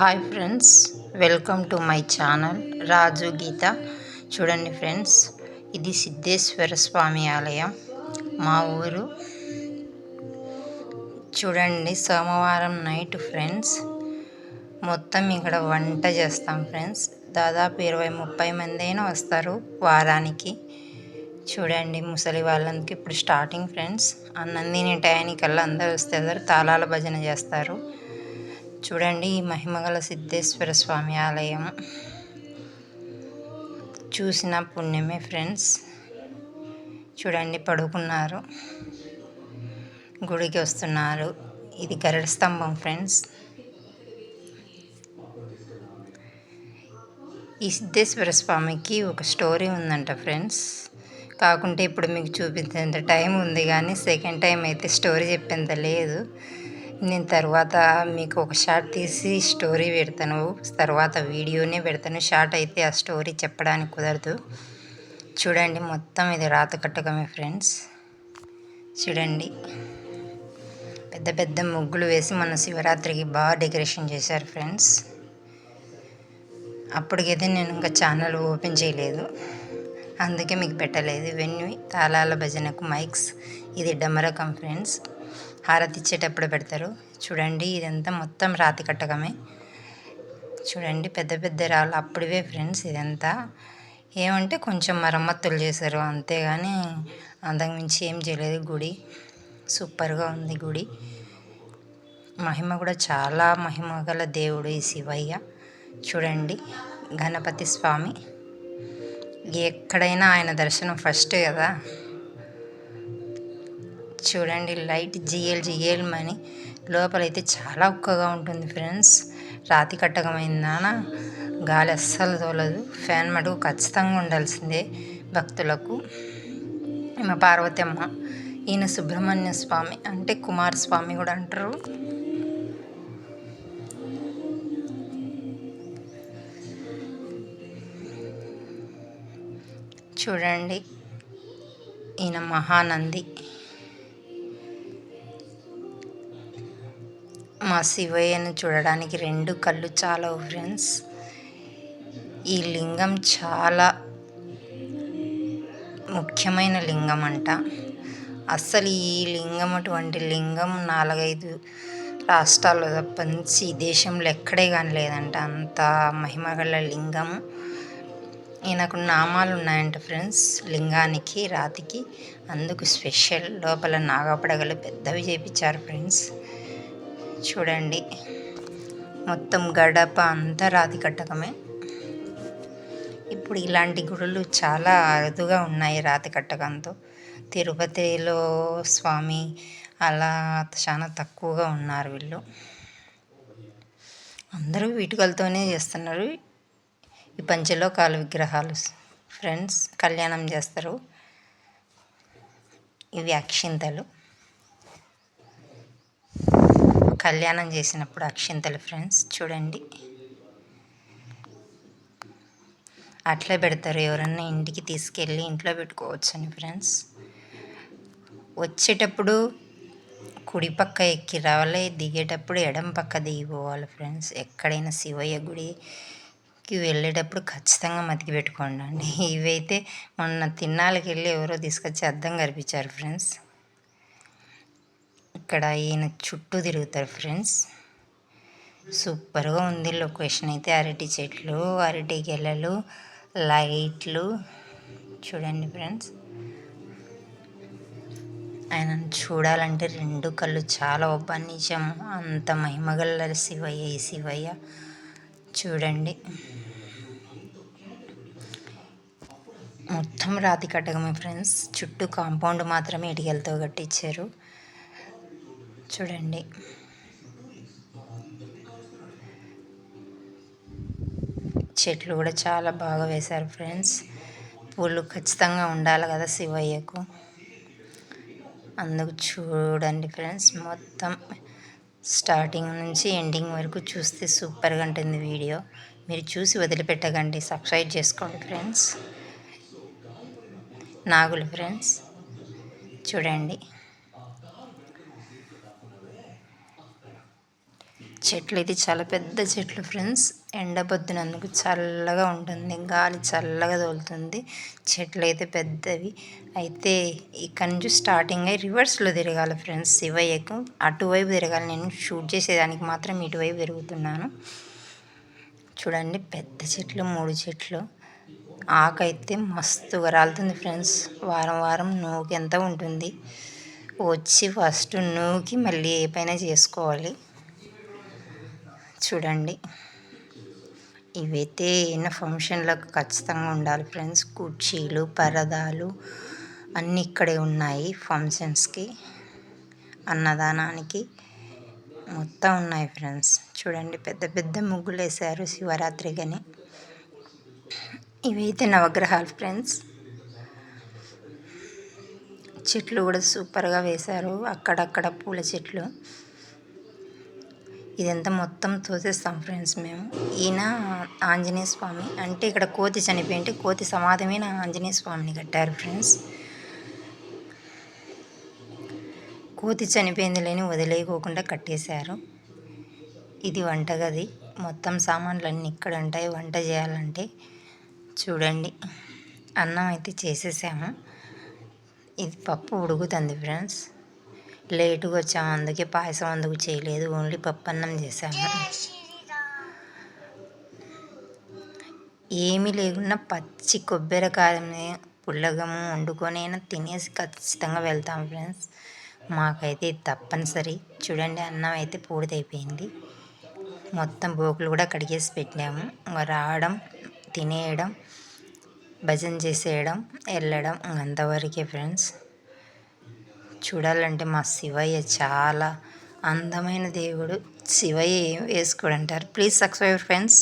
Hi friends welcome to my channel Raju Geetha చూడండి friends ఇది సిద్ధేశ్వర స్వామి ఆలయం. మా ఊరు. చూడండి సోమవారం నైట్ ఫ్రెండ్స్ మొత్తం ఇక్కడ వంట చేస్తాం ఫ్రెండ్స్ దాదాపు ఇరవై ముప్పై మంది అయినా వస్తారు వారానికి. చూడండి ముసలి వాళ్ళకి ఇప్పుడు స్టార్టింగ్ ఫ్రెండ్స్ అన్నం తినే టయానికల్లా అందరూ వస్తారు తాళాల భజన చేస్తారు. చూడండి ఈ మహిమగల సిద్ధేశ్వర స్వామి ఆలయం. చూసిన పుణ్యమే ఫ్రెండ్స్. చూడండి పడుకున్నారు. గుడికి వస్తున్నారు. ఇది గరుడ స్తంభం ఫ్రెండ్స్. ఈ సిద్ధేశ్వర స్వామికి ఒక స్టోరీ ఉందంట ఫ్రెండ్స్. కాకుంటే ఇప్పుడు మీకు చూపించేంత టైం ఉంది కానీ సెకండ్ టైం అయితే స్టోరీ చెప్పేంత లేదు. నేను తర్వాత మీకు ఒక షార్ట్ తీసి స్టోరీ పెడతాను. తర్వాత వీడియోనే పెడతాను. షార్ట్ అయితే ఆ స్టోరీ చెప్పడానికి కుదరదు. చూడండి మొత్తం ఇది రాత కట్టకమే ఫ్రెండ్స్. చూడండి. పెద్ద పెద్ద ముగ్గులు వేసి మన శివరాత్రికి బాగా డెకరేషన్ చేశారు ఫ్రెండ్స్. అప్పటికైతే నేను ఇంకా ఛానల్ ఓపెన్ చేయలేదు. అందుకే మీకు పెట్టలేదు. ఇవన్నీ తాళాల భజనకు మైక్స్. ఇది డమరకం ఫ్రెండ్స్. హారతి ఇచ్చేటప్పుడు పెడతారు. చూడండి ఇదంతా మొత్తం రాతి కట్టకమే. చూడండి పెద్ద పెద్ద రాళ్ళు అప్పుడివే ఫ్రెండ్స్ ఇదంతా. ఏమంటే కొంచెం మరమ్మతులు చేశారు అంతేగాని అంతకుమించి ఏం చేయలేదు గుడి. సూపర్గా ఉంది గుడి. మహిమ కూడా చాలా మహిమ గల దేవుడు ఈ శివయ్య. చూడండి గణపతి స్వామి. ఎక్కడైనా ఆయన దర్శనం ఫస్ట్ కదా. చూడండి లైట్ జిఎల్ జిఎల్ మని. లోపలైతే చాలా ఉక్కగా ఉంటుంది ఫ్రెండ్స్. రాతి కట్టకమైందాన గాలి అస్సలు తోలదు. ఫ్యాన్ మటుకు ఖచ్చితంగా ఉండాల్సిందే భక్తులకు. మా పార్వతమ్మ ఈయన సుబ్రహ్మణ్య స్వామి అంటే కుమారస్వామి కూడా అంటారు. చూడండి ఈయన మహానంది. మా శివయ్యను చూడడానికి రెండు కళ్ళు చాలా ఫ్రెండ్స్. ఈ లింగం చాలా ముఖ్యమైన లింగం అంట అస్సలు ఈ లింగం అటువంటి లింగం నాలుగైదు రాష్ట్రాల్లో ఈ దేశంలో ఎక్కడే కానీ లేదంట. అంత మహిమగల లింగం ఈయనకు నామాలు ఉన్నాయంట ఫ్రెండ్స్. లింగానికి రాతికి. అందుకు స్పెషల్. లోపల నాగపడగలు పెద్దవి చేపించారు ఫ్రెండ్స్. చూడండి. మొత్తం గడప అంతా రాతి కట్టకమే ఇప్పుడు ఇలాంటి గుడులు చాలా అరుదుగా ఉన్నాయి రాతి కట్టకంతో తిరుపతిలో స్వామి అలా చాలా తక్కువగా ఉన్నారు వీళ్ళు. అందరూ వీటికలతోనే చేస్తున్నారు. ఈ పంచలోకాల విగ్రహాలు ఫ్రెండ్స్ కళ్యాణం చేస్తారు. ఇవి అక్షింతలు కళ్యాణం చేసినప్పుడు అక్షింతలు ఫ్రెండ్స్ చూడండి. అట్లే పెడతారు ఎవరన్నా ఇంటికి తీసుకెళ్ళి ఇంట్లో పెట్టుకోవచ్చండి ఫ్రెండ్స్ వచ్చేటప్పుడు కుడి పక్క ఎక్కి రావాలి దిగేటప్పుడు ఎడం పక్క దిగిపోవాలి ఫ్రెండ్స్ ఎక్కడైనా శివయ్య గుడికి వెళ్ళేటప్పుడు ఖచ్చితంగా మతికి పెట్టుకోండి ఇవైతే మొన్న తిన్నాళ్ళకి వెళ్ళి ఎవరో తీసుకొచ్చి అద్దం కనిపించారు ఫ్రెండ్స్ ఇక్కడ ఈయన చుట్టూ తిరుగుతారు ఫ్రెండ్స్. సూపర్గా ఉంది లొకేషన్ అయితే. అరటి చెట్లు అరటి గెలలు లైట్లు. చూడండి ఫ్రెండ్స్. ఆయనను చూడాలంటే రెండు కళ్ళు చాలా నిజం. అంత మహిమగల శివయ్య ఈ శివయ్య. చూడండి. మొత్తం రాతి కట్టగమే ఫ్రెండ్స్. చుట్టూ కాంపౌండ్ మాత్రమే ఇటుకలతో కట్టించారు. చూడండి. చెట్లు కూడా చాలా బాగా వేశారు ఫ్రెండ్స్. పూలు ఖచ్చితంగా ఉండాలి కదా శివయ్యకు. అందుకు చూడండి ఫ్రెండ్స్ మొత్తం స్టార్టింగ్ నుంచి ఎండింగ్ వరకు చూస్తే సూపర్గా ఉంటుంది వీడియో. మీరు చూసి వదిలిపెట్టకండి సబ్స్క్రైబ్ చేసుకోండి ఫ్రెండ్స్. నాగులు ఫ్రెండ్స్ చూడండి. చెట్లు ఇది చాలా పెద్ద చెట్లు ఫ్రెండ్స్. ఎండ పొద్దునందుకు చల్లగా ఉంటుంది గాలి చల్లగా తోలుతుంది. చెట్లు అయితే పెద్దవి. అయితే ఇక్కడి నుంచి స్టార్టింగ్ అయ్యి రివర్స్లో తిరగాలి ఫ్రెండ్స్ శివయ్యకు. అటువైపు తిరగాలి. నేను షూట్ చేసేదానికి మాత్రం ఇటువైపు తిరుగుతున్నాను. చూడండి పెద్ద చెట్లు మూడు చెట్లు. ఆకైతే మస్తుగా రాలుతుంది ఫ్రెండ్స్. వారం వారం నూకెంత ఉంటుంది? వచ్చి ఫస్ట్ నూకి మళ్ళీ ఏ పైన చేసుకోవాలి? చూడండి. ఇవైతే ఏమైనా ఫంక్షన్లకు ఖచ్చితంగా ఉండాలి ఫ్రెండ్స్. కుర్చీలు పరదాలు అన్నీ ఇక్కడే ఉన్నాయి ఫంక్షన్స్కి. అన్నదానానికి మొత్తం ఉన్నాయి ఫ్రెండ్స్. చూడండి పెద్ద పెద్ద ముగ్గులు వేశారు శివరాత్రికని ఇవైతే నవగ్రహాలు ఫ్రెండ్స్. చెట్లు కూడా సూపర్గా వేశారు. అక్కడక్కడ పూల చెట్లు. ఇదంతా మొత్తం తోసేస్తాం ఫ్రెండ్స్ మేము. ఈయన ఆంజనేయ స్వామి. అంటే ఇక్కడ కోతి చనిపోయింటే కోతి సమాధమైన ఆంజనేయ స్వామిని కట్టారు ఫ్రెండ్స్. కోతి చనిపోయింది లేని వదిలేయకోకుండా కట్టేశారు. ఇది వంటగది. మొత్తం సామాన్లు అన్నీ ఇక్కడ ఉంటాయి. వంట చేయాలంటే చూడండి. అన్నం అయితే చేసేసాము. ఇది పప్పు ఉడుకుతుంది ఫ్రెండ్స్. లేటుగా వచ్చాము అందుకే పాయసం అందుకు చేయలేదు. ఓన్లీ పప్పు అన్నం చేసాము ఏమీ లేకుండా పచ్చి కొబ్బరికాయని పుల్లగము వండుకొని అయినా తినేసి ఖచ్చితంగా వెళ్తాం ఫ్రెండ్స్. మాకైతే తప్పనిసరి. చూడండి అన్నం అయితే పూర్తయిపోయింది. మొత్తం బోకులు కూడా కడిగేసి పెట్టాము. ఇంకా రావడం తినేయడం భజన చేసేయడం వెళ్ళడం అంతవరకే ఫ్రెండ్స్. చూడాలంటే మా శివయ్య చాలా అందమైన దేవుడు. శివయ్య ఏం వేసుకోడంటారు? Please subscribe friends